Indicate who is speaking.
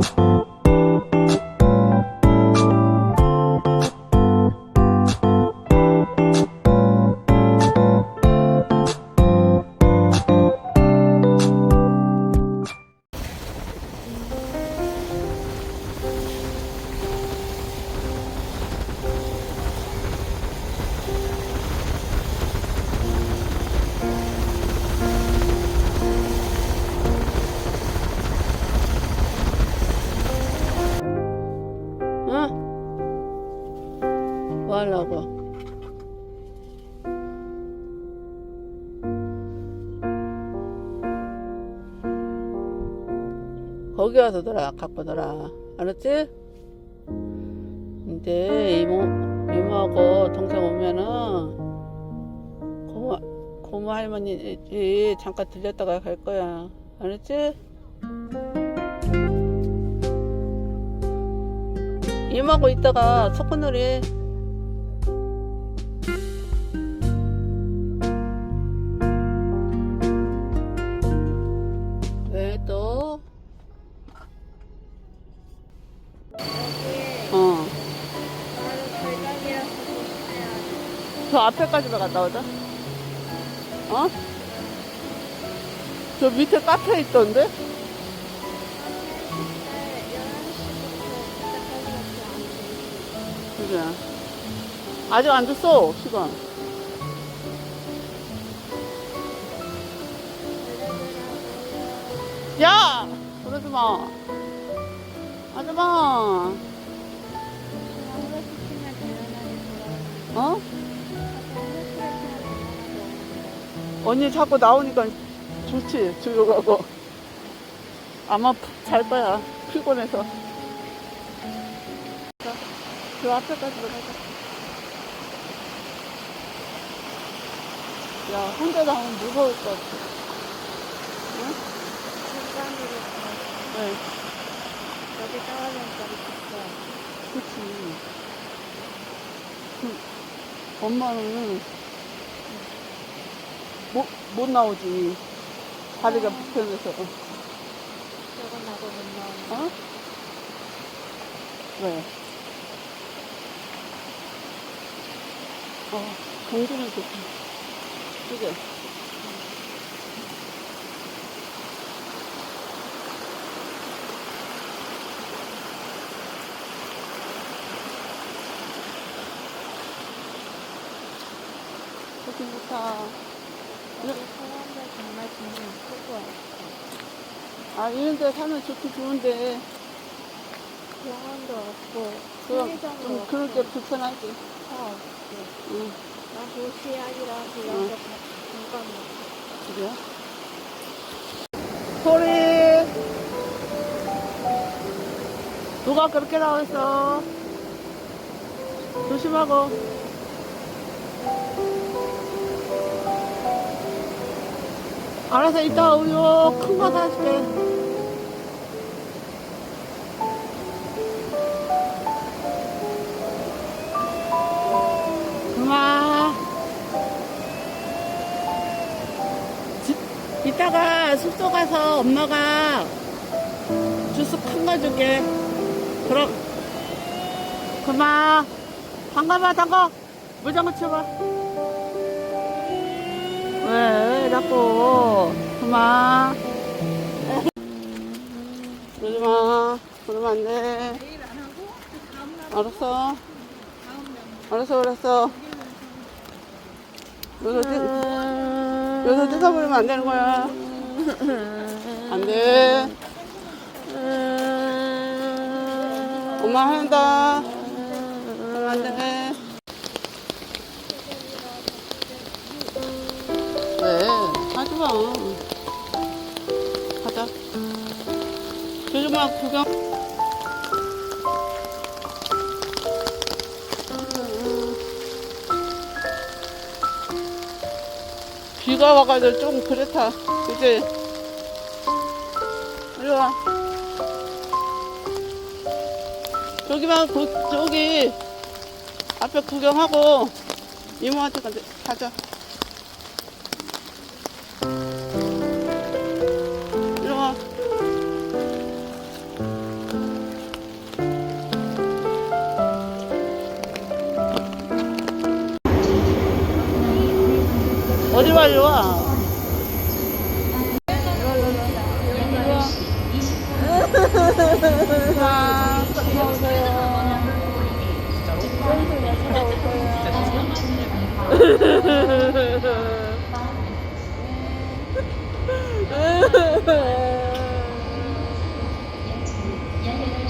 Speaker 1: 응? 뭐 하려고? 거기 와서 놀아, 갖고 놀아. 알았지? 이제 이모, 이모하고 동생 오면은 고모, 고모 할머니 집 잠깐 들렸다가 갈 거야. 알았지? 이모하고 있다가 소꿉놀이 저 앞에까지만 갔다 오자. 어? 저 밑에 카페 있던데? 그래. 아직 안 됐어, 시간. 야! 그러지 마. 하지 마. 어? 언니 자꾸 나오니까 좋지, 조용하고. 아마 푹잘 거야. 피곤해서. 자, 그 앞에까지 가자. 야, 혼자 나오면 무서울 것 같아. 응? 네,
Speaker 2: 여기 떨어져서
Speaker 1: 그치. 그, 엄마는 못, 못 나오지. 다리가 불편해서.
Speaker 2: 저건 나도 못 나오네.
Speaker 1: 어? 왜? 어, 공기는 좋다. 좋긴 좋다.
Speaker 2: 사람들 정말 정신 크고
Speaker 1: 아, 이런 데 사면 좋긴 좋은데,
Speaker 2: 병원도 없고
Speaker 1: 그럼
Speaker 2: 편의점도
Speaker 1: 좀
Speaker 2: 없고
Speaker 1: 그럴 때 불편하지.
Speaker 2: 차 없고
Speaker 1: 응,
Speaker 2: 나 도시 아니라서
Speaker 1: 응.
Speaker 2: 여기 잠깐
Speaker 1: 그래요? 소리! 누가 그렇게 나왔어? 조심하고. 알아서 이따 우유 큰거 사줄게. 집, 이따가 숙소 가서 엄마가 주스 큰 거 줄게. 그럼, 그만. 담가봐, 담가. 물장구 치워봐. 왜, 자꾸. 그만. 그러지 마. 그러면 안 돼. 알았어. 알았어, 알았어. 여기서 뜯, 여기서 뜯어버리면 안 되는 거야. 안 돼. 엄마 한다. 안 돼. 마. 가자. 조금만 구경. 비가 와가지고 좀 그렇다. 그지? 이리 와. 저기만, 그, 저기, 앞에 구경하고, 이모한테 가자. 어디 말려 와?